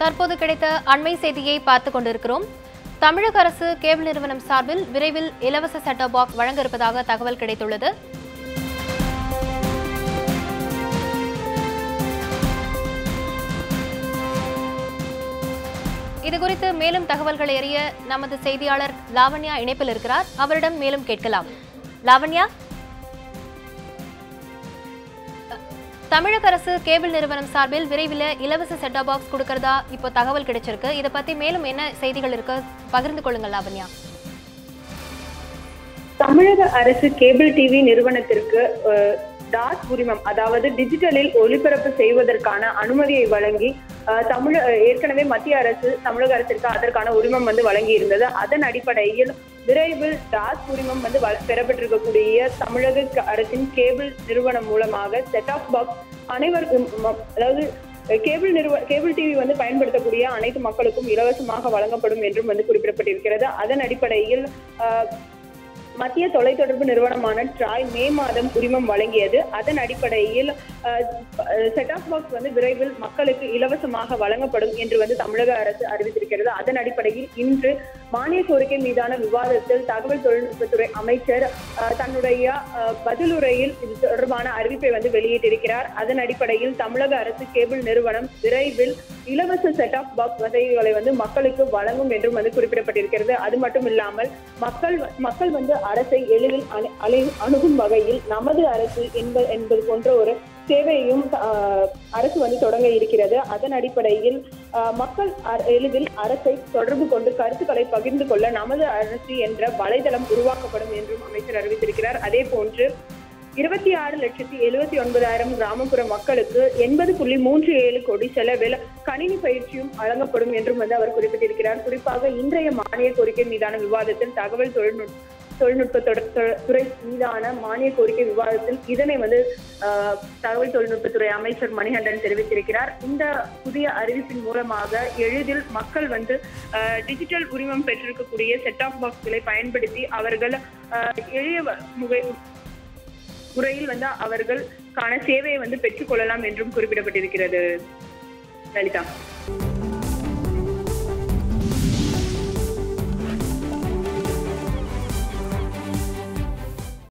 தற்போது கிடைத்த அண்மை செய்தியை பார்த்துக் கொண்டிருக்கிறோம். தமிழக அரசு கேபிள் நிறுவனம் சார்பில் விரைவில் இலவச செட்டோ பாக்ஸ் வழங்க இருப்பதாக தகவல் கிடைத்துள்ளது. இதுகுறித்து மேலும் தகவல்களை அறிய நமது செய்தியாளர் லாவண்யா இணைப்பில் இருக்கிறார். அவரிடம் மேலும் கேட்கலாம். லாவண்யா தமிழக அரசு கேபிள் நிறுவனம் சார்பில் விரைவில் இலவச செட்டா பாக்ஸ் கொடுக்கறதா இப்போ தகவல் கிடைச்சிருக்கு. இதை பத்தி மேலும் என்ன செய்திகள் இருக்கு? பகிர்ந்து கொள்ளுங்கள் லாவண்யா. தமிழக அரசு கேபிள் டிவி நிறுவனத்திற்கு டாட் டாஸ் உரிமம் அதாவது டிஜிட்டலில் ஒளிபரப்பு செய்வதற்கான அனுமதியை வழங்கி தமிழ ஏற்கனவே மத்திய அரசு தமிழக அரசிற்கு அதற்கான உரிமம் வந்து வழங்கி இருந்தது அதன் அடிப்படையில் விரைவில் டாஸ் உரிமம் வந்து பெறப்பட்டிருக்கக்கூடிய தமிழக அரசின் கேபிள் நிறுவனம் மூலமாக செட் ஆஃப் பாக்ஸ் அனைவருக்கும் அதாவது கேபிள் நிறுவ கேபிள் டிவி வந்து பயன்படுத்தக்கூடிய அனைத்து மக்களுக்கும் இலவசமாக வழங்கப்படும் என்றும் வந்து குறிப்பிடப்பட்டிருக்கிறது. அதன் அடிப்படையில் மத்திய தொலைத்தொடர்பு நிறுவனமான ட்ராய் மே மாதம் உரிமம் வழங்கியது. அதன் அடிப்படையில் செட் ஆஃப் பாக்ஸ் வந்து விரைவில் மக்களுக்கு இலவசமாக வழங்கப்படும் என்று வந்து தமிழக அரசு அறிவித்திருக்கிறது. அதன் அடிப்படையில் இன்று மானிய கோரிக்கை மீதான விவாதத்தில் தகவல் தொழில்நுட்பத்துறை அமைச்சர் தன்னுடைய பதிலுரையில் இது தொடர்பான அறிவிப்பை வந்து வெளியிட்டிருக்கிறார். அதன் அடிப்படையில் தமிழக அரசு கேபிள் நிறுவனம் விரைவில் இலவச செட் ஆஃப் பாக்ஸ் வசதிகளை வந்து மக்களுக்கு வழங்கும் என்றும் வந்து குறிப்பிடப்பட்டிருக்கிறது. அது மட்டும் இல்லாமல் மக்கள் மக்கள் வந்து அரசை எளிதில் அணு- அணுகும் வகையில் நமது அரசு என்பது என்பது போன்ற ஒரு சேவையையும் அரசு வந்து தொடங்க இருக்கிறது. அதன் அடிப்படையில் மக்கள் எளிதில் அரசை தொடர்பு கொண்டு கருத்துக்களை பகிர்ந்து கொள்ள நமது அரசு என்ற வலைதளம் உருவாக்கப்படும் என்றும் அமைச்சர் அறிவித்திருக்கிறார். அதே போன்று இருபத்தி ஆறு லட்சத்தி எழுபத்தி ஒன்பதாயிரம் கிராமப்புற மக்களுக்கு எண்பது புள்ளி மூன்று ஏழு கோடி செலவில் கணினி பயிற்சியும் வழங்கப்படும் என்றும் வந்து அவர் குறிப்பிட்டிருக்கிறார். குறிப்பாக இன்றைய மானிய கோரிக்கை மீதான விவாதத்தில் தகவல் தொழில்நுட்ப தொழில்நுட்ப தொ- துறை மீதான மானிய கோரிக்கை விவாதத்தில் இதனை வந்து தகவல் தொழில்நுட்பத்துறை அமைச்சர் மணிகண்டன் தெரிவித்திருக்கிறார். இந்த புதிய அறிவிப்பின் மூலமாக எளிதில் மக்கள் வந்து ஆஹ், டிஜிட்டல் உரிமம் பெற்றிருக்கக்கூடிய செட் ஆஃப் பாக்ஸ்களை பயன்படுத்தி அவர்கள் ஆஹ், எளிய முகை முறையில் வந்து அவர்களுக்கான சேவையை வந்து பெற்றுக்கொள்ளலாம் என்றும் குறிப்பிடப்பட்டிருக்கிறது. லலிதா.